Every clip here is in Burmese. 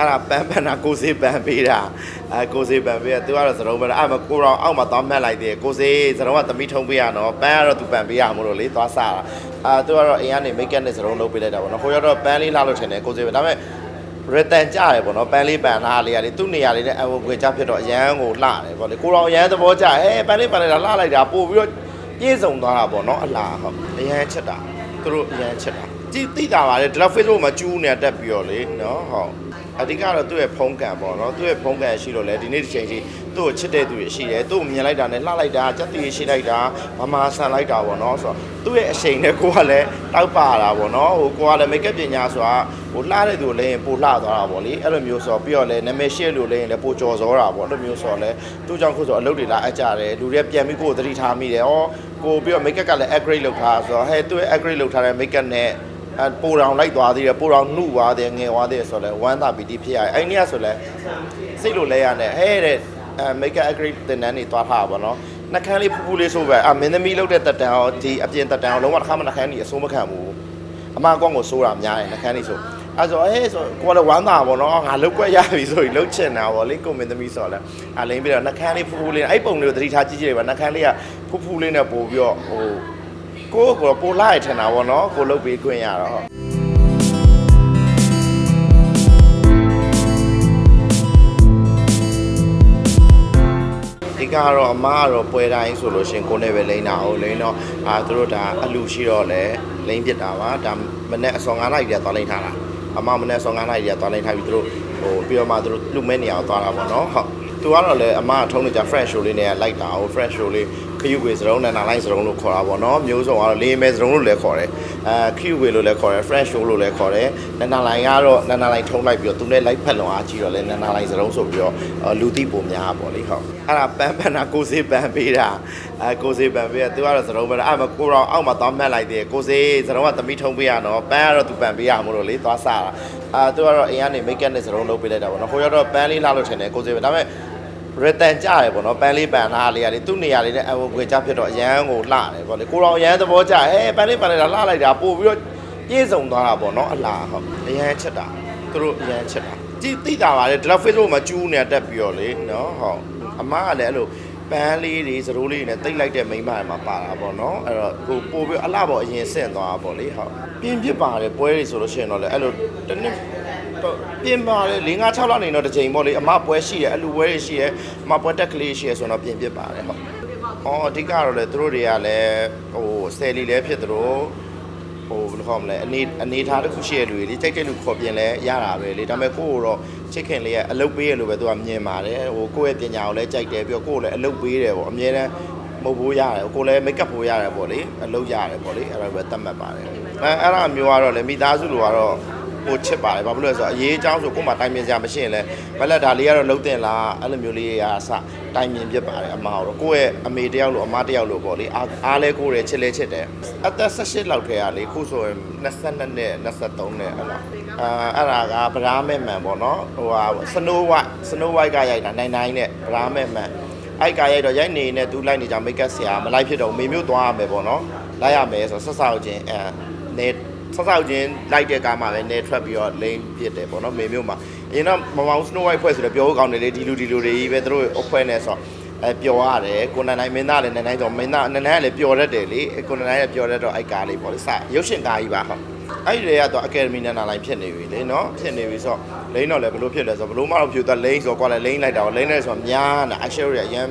အဲ့ဒါပန်းပန်းတာကိုစေးပန်းပေးတာအဲကိုစေးပန်းပေးတာသူကတော့စရုံးပန်းအဲ့မှာကိုတော်အောက်မှာသွားမှတ်လိုက်တယ်ကိုစေးစရုံးကသမီးထုံးပေးရနော်ပန်းကတော့သူပန်းပေးရမို့လို့လေသွားစားတာအာသူကတော့အိမ်ကနေမိတ်ကပ်နဲ့စရုံးလုပ်ပေးလိုက်တာပေါ့နော်ကိုရတော့ပန်းလေးလာလို့ထင်တယ်ကိုစေးပဲဒါပေမဲ့ရတန်ကြတယ်ပေါ့နော်ပန်းလေးပန်းလားလေးကလေသူ့နေရာလေးနဲ့အဝွေကြဖြစ်တော့အရန်ကိုလှတယ်ပေါ့လေကိုတော်အရန်သဘောကျဟဲပန်းလေးပန်းလေးလာလှလိုက်တာပို့ပြီးတော့ပြည့်စုံသွားတာပေါ့နော်အလားဟုတ်အရန်ချက်တာသူတို့အရန်ချက်တာကြည့်သိတာပါလေဒီလောက် Facebook မှာကျူးနေတက်ပြီးတော့လေနော်ဟုတ် အဓိကတော့သူ့ရဲ့ဖုံးကန်ပေါ့နော်သူ့ရဲ့ဖုံးကန်ရှိလို့လေဒီနေ့ဒီချိန်ကြီးသူ့ကိုချစ်တဲ့သူတွေရှိတယ်သူ့ကိုမြင်လိုက်တာနဲ့လှလိုက်တာစက်တီရှိလိုက်တာမမဆန်လိုက်တာပေါ့နော်ဆိုတော့သူ့ရဲ့အချိန်နဲ့ကိုကလည်းတောက်ပါတာပေါ့နော်ဟိုကိုကလည်းမိတ်ကပ်ပညာဆိုတာဟိုလှတဲ့သူကိုလည်းပိုလှသွားတာပေါ့လေအဲ့လိုမျိုးဆိုတော့ပြီးတော့လည်းနာမည်ရှေ့လို့လည်းလည်းပိုကြော်စောတာပေါ့အဲ့လိုမျိုးဆိုတော့လည်းသူ့ကြောင့်ခုဆိုအလုပ်တွေလာအပ်ကြတယ်လူတွေကပြန်ပြီးကိုယ်ကိုသတိထားမိတယ်ဩကိုပြီးတော့မိတ်ကပ်ကလည်း upgrade လုပ်ထားဆိုတော့ဟဲ့သူ့ရဲ့ upgrade လုပ်ထားတဲ့မိတ်ကပ်နဲ့ အဲပိုတောင်လိုက်သွားသေးတယ်ပိုတောင်နှုတ်သွားတယ်ငယ်သွားတယ်ဆိုတော့လဲဝမ်းသာပီတိဖြစ်ရတယ်အဲ့ဒီကဆိုလဲစိတ်လိုလဲရနဲ့ဟဲ့တဲ့အဲ make up upgrade တင်တန်းနေသွားထားတာပေါ့နော်နှကန်းလေးဖူးဖူးလေးဆိုပဲအမင်းသမီးလုပ်တဲ့တက်တန်ရောဒီအပြင်တက်တန်ရောလုံးဝတစ်ခါမှနှကန်းကြီးအစိုးမခံဘူးအမကောင်းကိုစိုးတာများတယ်နှကန်းလေးဆိုအဲဆိုဟဲ့ဆိုကိုကလည်းဝမ်းသာပေါ့နော်ငါလုတ်ကွက်ရပြီဆိုရင်လုတ်ချင်တာပေါ့လေကိုမင်းသမီးဆိုတော့လဲအလိမ့်ပြီးတော့နှကန်းလေးဖူးဖူးလေးအဲ့ပုံလေးကိုသတိထားကြည့်ကြည့်လိုက်ပါနှကန်းလေးကဖူးဖူးလေးနဲ့ပို့ပြီးတော့ဟို ကိုကိုပိုလာရထင်တာပေါ့နော်ကိုလုတ်ပေးခွင့်ရတော့ဒီကတော့အမကတော့ပွဲတိုင်းဆိုလို့ရှရင်ကိုယ်နဲ့ပဲလိမ့်တာဟုတ်လိမ့်တော့အာသူတို့ဒါအလူရှိတော့လဲလိမ့်ပြစ်တာပါဒါမနေ့အစော9နာရီတည်းသွားလိမ့်ထားတာအမမနေ့အစော9နာရီတည်းသွားလိမ့်ထားပြီးသူတို့ဟိုပြီးတော့မှသူတို့လူမဲနေအောင်သွားတာပေါ့နော်ဟုတ် သူကတော့လေအမကထုံးနေကြ fresh show လေးနဲ့လိုက်တာဟို fresh show လေးခယူဝေစရုံးနဲ့နာလိုက်စရုံးလို့ခေါ်တာပေါ့နော်မျိုးစုံကတော့လေးမဲစရုံးလို့လည်းခေါ်တယ်အဲခယူဝေလို့လည်းခေါ်တယ် fresh show လို့လည်းခေါ်တယ်နာနာလိုင်ကတော့နာနာလိုင်ထုံးလိုက်ပြီးတော့သူနဲ့လိုက်ဖက်လုံအားကြီးတော့လဲနာနာလိုင်စရုံးဆိုပြီးတော့အော်လူသိပုံများပေါ့လေဟုတ်အဲ့ဒါပန်းပန်းတာကိုစေးပန်းပေးတာအဲကိုစေးပန်းပေးတာသူကတော့စရုံးပန်းအဲ့မှာကိုတော်အောက်မှာသွားမှတ်လိုက်တယ်ကိုစေးစရုံးကသမီးထုံးပေးရနော်ပန်းကတော့သူပန်းပေးရမို့လို့လေသွားစားတာအာသူကတော့အိမ်ကနေမိတ်ကပ်နဲ့စရုံးလုပ်ပေးလိုက်တာပေါ့နော်ကိုရတော့ပန်းလေးလာလို့ထင်တယ်ကိုစေးပဲဒါပေမဲ့ ရတန်ကြတယ်ပေါ့နော်ပန်းလေးပန်းလားလေးကလေသူ့နေရာလေးနဲ့အဝွေကြဖြစ်တော့အရန်ကိုလှတယ်ပေါ့လေကိုတော်အရန်သဘောကျဟဲပန်းလေးပန်းလေးလာလှလိုက်တာပို့ပြီးတော့ပြည့်စုံသွားတာပေါ့နော်အလားဟုတ်အရန်ချက်တာသူတို့အရန်ချက်တာကြည့်သိတာပါလေဒီလောက် Facebook မှာကျူးနေတက်ပြီးတော့လေနော်ဟုတ်အမကလည်းအဲ့လိုပန်းလေးတွေစရိုးလေးတွေနဲ့တိတ်လိုက်တဲ့မိန်းမတွေမှာပါတာပေါ့နော်အဲ့တော့ကိုပို့ပြီးအလှပေါ့အရင်ဆင့်သွားတာပေါ့လေဟုတ်ပြင်းပြပါတယ်ပွဲတွေဆိုလို့ရှိရင်တော့လေအဲ့လိုတစ်နှစ်တော့ ပြင်ပါတယ်၄၅6လနေတော့တစ်ချိန်ပေါ့လေအမပွဲရှိတယ်အလူပွဲတွေရှိတယ်အမပွဲတက်ကလေးရှိတယ်ဆိုတော့ပြင်ပြပါတယ်ဟုတ်။အော်အဓိကတော့လေသူတို့တွေကလည်းဟိုဆယ်လီလည်းဖြစ်သလိုဟိုဘယ်လိုခေါ်မလဲအနေအနေထားတစ်ခုရှိရလူတွေလေကြိုက်တဲ့လူခေါ်ပြင်လဲရတာပဲလေဒါပေမဲ့ကိုယ့်ကိုတော့ချစ်ခင်လေးကအလုပ်ပေးရလို့ပဲသူကမြင်ပါတယ်ဟိုကိုယ့်ရဲ့ပညာကိုလည်းကြိုက်တယ်ပြီးတော့ကိုယ့်ကိုလည်းအလုပ်ပေးတယ်ပေါ့အများတန်းမဟုတ်ဘူးရတယ်ကိုယ်လည်းမိတ်ကပ်ဖို့ရတယ်ပေါ့လေအလုပ်ရတယ်ပေါ့လေအဲ့ဒါပဲတတ်မှတ်ပါတယ်အဲအဲ့ဒါမျိုးကတော့လေမိသားစုလိုကတော့ ကိုချစ်ပါတယ်ဘာဖြစ်လို့လဲဆိုတော့အရေးအကြောင်းဆိုကို့မှာတိုင်ပင်စရာမရှိရင်လည်းဘက်လက်ဒါလေးကတော့လုံးတင်လားအဲ့လိုမျိုးလေးရာအစတိုင်ပင်ပြစ်ပါတယ်အမတော့ကိုယ့်ရဲ့အမေတယောက်လို့အမတယောက်လို့ပေါ့လေအားအားလဲကိုယ်ရဲ့ချစ်လဲချစ်တယ်အသက်18လောက်ထဲကလေခုဆိုရင်22နဲ့23နဲ့အဲ့လိုအာအဲ့ဒါကဗရာမဲမှန်ပေါ့နော်ဟိုဟာစနိုးဝိုက်စနိုးဝိုက်ကရိုက်တာ99နဲ့ဗရာမဲမှန်အဲ့ကရိုက်တော့ရိုက်နေနဲ့သူလိုက်နေကြမိတ်ကပ်ဆရာမလိုက်ဖြစ်တော့မေမျိုးသွားရမယ်ပေါ့နော်လိုက်ရမယ်ဆိုတော့ဆက်ဆောက်ခြင်းအဲနေ ဆောက်ဆောက်ချင်းလိုက်တဲ့ကားမှာပဲနေထွက်ပြီးတော့လိမ့်ပြစ်တယ်ပေါ့နော်မေမျိုးမှာအရင်တော့မမောင် Snow White ဖွဲ့ဆိုတော့ပြောဖို့ကောင်းတယ်လေဒီလူဒီလူတွေကြီးပဲသူတို့အဖွဲနေဆိုအဲပျော်ရတယ်ကိုနန်နိုင်မင်းသားလည်းနန်နိုင်ဆိုမင်းသားနန်နိုင်ကလည်းပျော်တတ်တယ်လေကိုနန်နိုင်လည်းပျော်တတ်တော့အိုက်ကားလေးပေါ့လေစရုပ်ရှင်ကားကြီးပါဟုတ်အဲ့ဒီတွေကတော့ Academy နန်နာလိုင်းဖြစ်နေပြီလေနော်ဖြစ်နေပြီဆိုလိမ့်တော့လည်းဘလို့ဖြစ်လဲဆိုဘလို့မှတော့ဖြူသွားလိမ့်ဆိုကွာလည်းလိမ့်လိုက်တာလိမ့်လိုက်ဆိုများနာ action တွေအရန်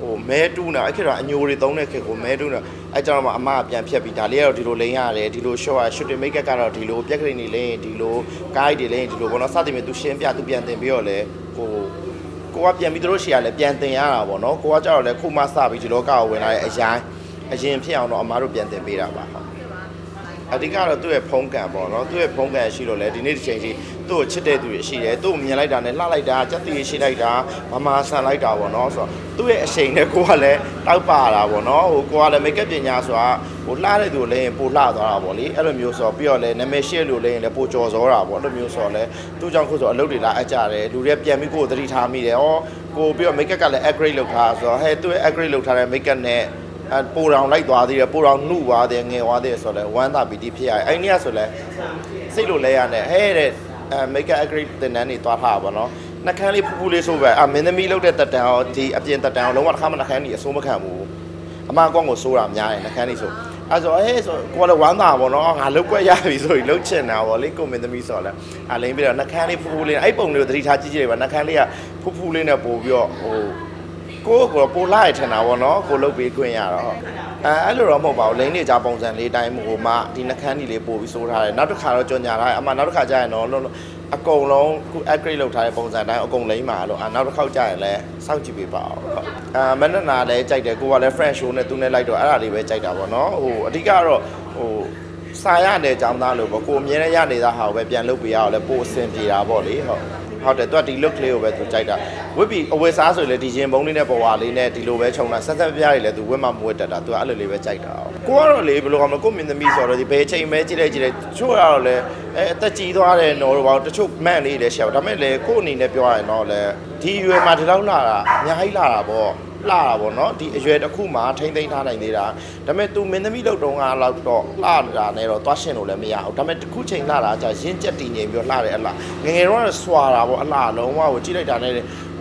ဟိုမဲတူးနေအဲ့ခေတ်တော့အညိုတွေသုံးတဲ့ခေတ်ကိုမဲတူးနေ အဲ့ကြောင့်မှအမကပြန်ဖြတ်ပြီးဒါလေးကတော့ဒီလိုလိန်ရတယ်ဒီလို short ရ shooting make up ကတော့ဒီလိုပြက်ကလေးနေလိန်ဒီလို guide တွေလိန်ဒီလိုဘောနော်စသဖြင့်သူရှင်းပြသူပြန်တင်ပြီးတော့လေကိုကိုကပြန်ပြီးသူတို့ရှေ့ကလည်းပြန်တင်ရတာပေါ့နော်ကိုကကြောက်တော့လေခုမှစပြီးဒီလောကကိုဝင်လာတဲ့အရင်အရင်ဖြစ်အောင်တော့အမတို့ပြန်တင်ပေးတာပါဟုတ် အဓိကတော့သူ့ရဲ့ဖုံးကန်ပေါ့နော်သူ့ရဲ့ဖုံးကန်ရှိလို့လေဒီနေ့ဒီချိန်ကြီးသူ့ကိုချစ်တဲ့သူတွေရှိတယ်သူ့ကိုမြင်လိုက်တာနဲ့လှလိုက်တာစက်တီရှိလိုက်တာမမဆန်လိုက်တာပေါ့နော်ဆိုတော့သူ့ရဲ့အချိန်နဲ့ကိုကလည်းတောက်ပါတာပေါ့နော်ဟိုကိုကလည်းမိတ်ကပ်ပညာဆိုတာဟိုလှတဲ့သူကိုလည်းပိုလှသွားတာပေါ့လေအဲ့လိုမျိုးဆိုတော့ပြီးတော့လည်းနာမည်ရှေ့လို့လည်းလည်းပိုကြော်စောတာပေါ့အဲ့လိုမျိုးဆိုတော့လည်းသူ့ကြောင့်ခုဆိုအလုပ်တွေလာအပ်ကြတယ်လူတွေကပြန်ပြီးကိုယ်ကိုသတိထားမိတယ်ဩကိုပြီးတော့မိတ်ကပ်ကလည်း upgrade လုပ်ထားဆိုတော့ဟဲ့သူ့ရဲ့ upgrade လုပ်ထားတဲ့မိတ်ကပ်နဲ့ အဲပိုတောင်လိုက်သွားသေးတယ်ပိုတောင်နှုတ်သွားတယ်ငယ်သွားတယ်ဆိုတော့လဲဝမ်းသာပီတိဖြစ်ရတယ်အဲ့ဒီကဆိုလဲစိတ်လိုလဲရနဲ့ဟဲ့တဲ့အဲ makeup upgrade တင်တန်းနေသွားထားတာပေါ့နော်နှကန်းလေးဖူးဖူးလေးဆိုပဲအာမင်းသမီးလောက်တဲ့တက်တန်ရောဒီအပြင်တက်တန်ရောလုံးဝတစ်ခါမှနှကန်းကြီးအစိုးမခံဘူးအမကောင်းကိုစိုးတာများတယ်နှကန်းလေးဆိုအဲဆိုဟဲ့ဆိုကိုကလည်းဝမ်းသာပါတော့ငါလုတ်ကွက်ရပြီဆိုရင်လုတ်ချင်တာပေါ့လေကိုမင်းသမီးဆိုတော့လဲအလိမ့်ပြီးတော့နှကန်းလေးဖူးဖူးလေးအဲ့ပုံလေးကိုသတိထားကြည့်ကြည့်လိုက်ပါနှကန်းလေးကဖူးဖူးလေးနဲ့ပို့ပြီးတော့ဟို ကိုယ့်ကိုယ်ပိုလာရထင်တာဗောနော်ကိုလုတ်ပေးခွင့်ရတော့အဲအဲ့လိုတော့မဟုတ်ပါဘူးလိမ့်နေကြပုံစံလေးတိုင်းဟိုမှဒီနှခမ်းကြီးလေးပို့ပြီးစိုးထားတယ်နောက်တစ်ခါတော့ကြော်ညာထားတယ်အမှနောက်တစ်ခါကျရင်တော့လုံးအကုန်လုံးခု upgrade လုပ်ထားတဲ့ပုံစံတိုင်းအကုန်လိမ့်ပါလို့အနောက်တစ်ခေါက်ကျရင်လည်းစောင့်ကြည့်ပေးပါအောင်အာမနနာလည်းကြိုက်တယ်ကိုကလည်း French show နဲ့သူနဲ့လိုက်တော့အဲ့ဒါလေးပဲကြိုက်တာဗောနော်ဟိုအဓိကတော့ဟိုစာရတဲ့အကြောင်းသားလို့ပေါ့ကိုအမြဲတမ်းရနေတာဟာကိုပဲပြန်လုပ်ပေးရအောင်လဲပို့အဆင်ပြေတာဗောလေဟုတ် ဟုတ်တယ်သူကဒီ look လေးကိုပဲသူကြိုက်တာဝစ်ပြီးအဝယ်စားဆိုရင်လည်းဒီရင်ဘုံလေးနဲ့ပေါ်ဝါလေးနဲ့ဒီလိုပဲခြုံတာဆက်ဆက်ပြားတွေလည်းသူဝစ်မှမဝစ်တတ်တာသူကအဲ့လိုလေးပဲကြိုက်တာကိုကတော့လေဘယ်လိုကောင်မလဲကိုမြင်သမီးဆိုတော့ဒီဘယ်ချိန်ပဲကြည့်လိုက်ကြည့်လိုက်တချို့ကတော့လည်းအဲအသက်ကြီးသွားတယ်နော်တော့ဘာတချို့မန့်လေးလည်းရှောက်ဒါပေမဲ့လေကိုအနေနဲ့ပြောရရင်တော့လေဒီအရွယ်မှာဒီလောက်လာတာအများကြီးလာတာပေါ့ လာတာပေါ့နော်ဒီအရွယ်တစ်ခုမှထိမ့်သိမ်းထားနိုင်သေးတာဒါပေမဲ့ तू မင်းသမီးလောက်တုန်းကတော့တော့လာတာနဲ့တော့သွားရှင်လို့လည်းမရဘူးဒါပေမဲ့တစ်ခုချိန်လာတာကြာရင်းကြက်တည်နေပြီးတော့လာတယ်အလားငယ်ငယ်တော့ဆွာတာပေါ့အလားလုံးဝကိုကြည့်လိုက်တာနဲ့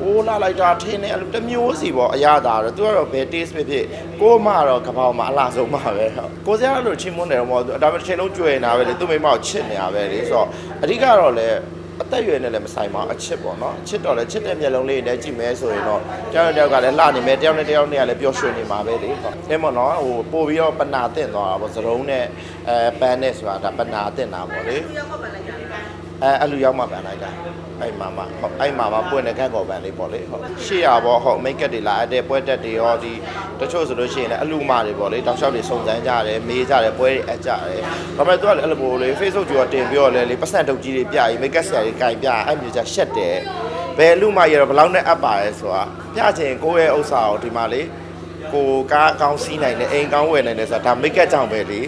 အိုးလာလိုက်တာထင်းနေအဲ့လိုတစ်မျိုးစီပေါ့အရသာတော့ तू ကတော့ဘယ် taste ဖြစ်ဖြစ်ကိုမတော့ကပောက်မှာအလားဆုံးမှာပဲဟုတ်ကိုစရာလို့ချင်းမွန်းတယ်တော့မဟုတ်ဘူးဒါပေမဲ့တစ်ချိန်လုံးကြွယ်နေတာပဲလေသူ့မိမကိုချစ်နေတာပဲလေဆိုတော့အဓိကတော့လည်း အသက်အရွယ်နဲ့လည်းမဆိုင်ပါဘူးအချစ်ပေါ့နော်အချစ်တော့လည်းချစ်တဲ့မျက်လုံးလေးနဲ့ကြည့်မဲဆိုရင်တော့တယောက်နဲ့တယောက်ကလည်းလှနေမယ်တယောက်နဲ့တယောက်နဲ့ကလည်းပျော်ရွှင်နေမှာပဲလေဟုတ်အဲမို့နော်ဟိုပို့ပြီးတော့ပနာတင်သွားတာပေါ့သရုံးနဲ့ အဲပန်းနဲ့ဆိုတာဒါပနာတင်တာပေါ့လေသူရောက်မှပန်လိုက်ကြတယ်အဲအဲ့လူရောက်မှပန်လိုက်တာအဲ့မှာမှဟုတ်အဲ့မှာမှပွင့်တဲ့ခန့်ကော်ပန်လေးပေါ့လေဟုတ်ရှေ့ရပေါ့ဟုတ်မိတ်ကပ်တွေလာအပ်တဲ့ပွဲတက်တွေရောဒီတချို့ဆိုလို့ရှိရင်လည်းအလူမတွေပေါ့လေတောက်လျှောက်တွေစုံစမ်းကြတယ်မေးကြတယ်ပွဲတွေအပ်ကြတယ်ဒါပေမဲ့သူကလည်းအဲ့လိုပို့လေ Facebook ကျော်တင်ပြီးတော့လေလေပတ်စံတုပ်ကြီးတွေပြပြီးမိတ်ကပ်ဆရာတွေကင်ပြအဲ့မျိုးကြရှက်တယ်ဘယ်လူမရတော့ဘယ်လောက်နဲ့အပ်ပါလဲဆိုတာပြချင်ကိုယ့်ရဲ့ဥစ္စာကိုဒီမှာလေကိုကားအကောင်းစီးနိုင်တယ်အိမ်ကောင်းဝယ်နိုင်တယ်ဆိုတာဒါမိတ်ကပ်ကြောင့်ပဲလေ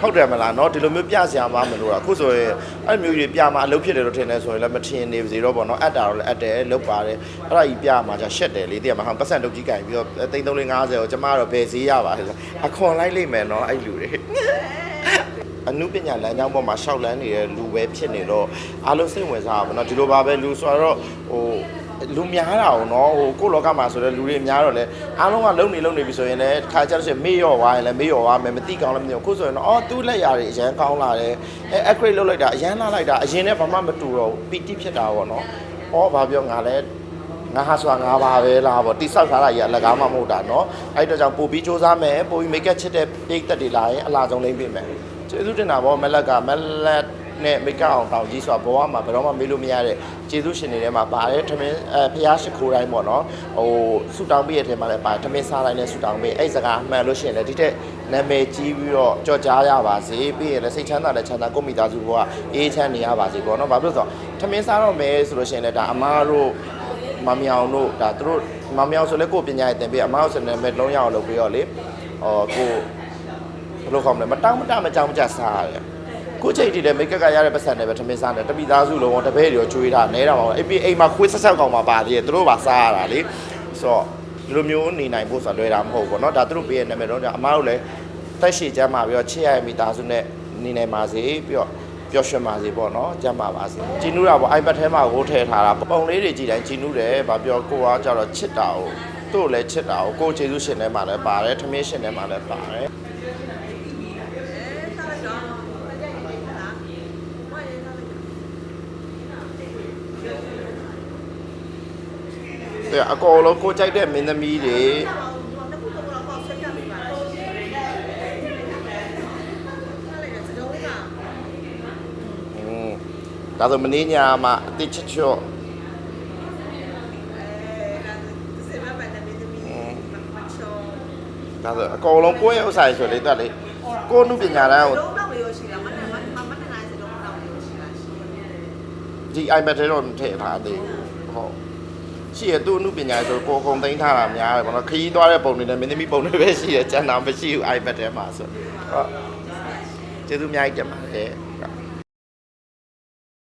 ဟုတ်တယ်မလားเนาะဒီလိုမျိုးပြစရာမှမလို့တာအခုဆိုရင်အဲ့မျိုးကြီးပြမှာအလုပ်ဖြစ်တယ်လို့ထင်တယ်ဆိုရင်လည်းမထင်နေပါစေတော့ဗောနော်အပ်တာတော့လည်းအပ်တယ်လုပ်ပါတယ်အဲ့ဒါကြီးပြမှာじゃရှက်တယ်လေတကယ်မဟုတ်ပတ်စံတုပ်ကြီးကင်ပြီးတော့သိန်း350ကိုကျမကတော့ဘယ်ဈေးရပါလဲဆိုအခွန်လိုက်လိမ့်မယ်เนาะအဲ့လူတွေအနုပညာလမ်းကြောင်းပေါ်မှာရှောက်လန်းနေတဲ့လူပဲဖြစ်နေတော့အားလုံးစိတ်ဝင်စားပါဘောเนาะဒီလိုပါပဲလူဆိုတော့ဟို လူများတာ哦เนาะဟိုကိုယ့်လောကမှာဆိုတော့လူတွေများတော့လဲအားလုံးကလုံနေလုံနေပြီဆိုရင်လည်းခါကြလို့ရှိရင်မေ့ရော့သွားရင်လည်းမေ့ရော့သွားမယ်မသိကောင်းလည်းမသိဘူးခုဆိုရင်တော့အော်သူ့လက်ရာတွေအရန်ကောင်းလာတယ်အဲ upgrade လုပ်လိုက်တာအရန်လာလိုက်တာအရင်နဲ့ဘာမှမတူတော့ဘူးပီတိဖြစ်တာပေါ့เนาะဩဘာပြောငါလဲငါဟာဆိုတာငါပါပဲလားပေါ့တိဆောက်ထားတာကြီးအလကားမှမဟုတ်တာเนาะအဲ့တော့ကြောင့်ပို့ပြီးစူးစမ်းမယ်ပို့ပြီး make up ချစ်တဲ့ပိတ်သက်တွေလာရင်အလားဆုံးလိမ့်ပေးမယ်ကျေးဇူးတင်တာပေါ့မလက်ကမလက် နဲ့မိတ်ကအောင်တောင်ကြီးဆိုတာဘဝမှာဘယ်တော့မှမေးလို့မရတဲ့ကျေးဇူးရှင်တွေထဲမှာပါတယ်ထမင်းအဲဖျားရှိခိုးတိုင်းပေါ့နော်ဟိုဆူတောင်းပေးတဲ့ထဲမှာလည်းပါတယ်ထမင်းစားတိုင်းနဲ့ဆူတောင်းပေးအဲ့စကားမှန်လို့ရှိရင်လည်းဒီတဲ့နာမည်ကြီးပြီးတော့ကြော်ကြားရပါစေပြီးရင်လည်းစိတ်ချမ်းသာတဲ့ချမ်းသာကိုယ့်မိသားစုဘဝအေးချမ်းနေရပါစေပေါ့နော်ဘာဖြစ်လို့ဆိုတော့ထမင်းစားတော့မယ်ဆိုလို့ရှိရင်လည်းဒါအမားတို့မမြောင်တို့ဒါသူတို့မမြောင်ဆိုလည်းကိုယ့်ပညာရေးသင်ပေးအမားတို့ဆိုလည်းမဲ့လုံးရအောင်လုပ်ပြီးတော့လေဟောကိုယ်ဘယ်လိုခေါ်မလဲမတောင်းမတမကြောင်မကြစားရတယ် ကိုချိန်တည်တဲ့မိတ်ကပ်ကရတဲ့ပတ်စံနဲ့ပဲထမင်းစားတယ်တပိသားစုလုံးဝတပည့်တွေရောကျွေးတာနဲတာပါအဲ့ပြီးအိမ်မှာခွေးဆက်ဆက်ကောင်မှာပါသေးတယ်သူတို့ပါစားရတာလေဆိုတော့ဒီလိုမျိုးနေနိုင်ဖို့ဆိုတာလွယ်တာမဟုတ်ဘူးเนาะဒါသူတို့ပေးရနာမည်တော့အမားတို့လည်းတက်ရှိချမ်းပါပြီးတော့ချစ်ရတဲ့မိသားစုနဲ့နေနိုင်ပါစေပြီးတော့ပျော်ရွှင်ပါစေပေါ့เนาะကျမ်းပါပါစေဂျင်းနူးတာပေါ့ iPad ထဲမှာကိုထည့်ထားတာပုံလေးတွေကြည့်တိုင်းဂျင်းနူးတယ်ဗာပြောကိုကကြတော့ချစ်တာကိုသူ့ကိုလည်းချစ်တာကိုကိုကျေးဇူးရှင်ထဲမှာလည်းပါတယ်ထမင်းရှင်ထဲမှာလည်းပါတယ် အကောလုံးကိုကြိုက်တဲ့မင်းသမီးတွေအောင်ဒီမှာတစ်ခုတော့တော့ဆက်ကြနေပါလားထားလိုက်တော့စကြောင်းကอืมဒါဆိုမင်းညာမှာအတိချွတ်ချွတ်အဲဒါစေမပတ်တဲ့မင်းသမီးမချောဒါဆိုအကောင်လုံးကိုယ့်ရဲ့ဥစ္စာတွေဆိုလေတော့လေကိုယ်နုပညာတန်းကိုလုံးတော့ရောရှိလားမနမမတနိုင်စလုံးတော့ရောရှိလားရှိတယ်ဒီ iPad ထဲတော့ထည့်ထားသေးဘူးဟုတ် ရှိရသူ့အနုပညာဆိုကိုယ်ကုန်သိမ်းထားတာများတယ်ပေါ့နော်ခရီးသွားတဲ့ပုံတွေနဲ့မင်းသမီးပုံတွေပဲရှိတယ်ကျန်တာမရှိဘူး iPad ထဲမှာဆိုဟုတ်ကျေးဇူးအများကြီးတင်ပါတယ်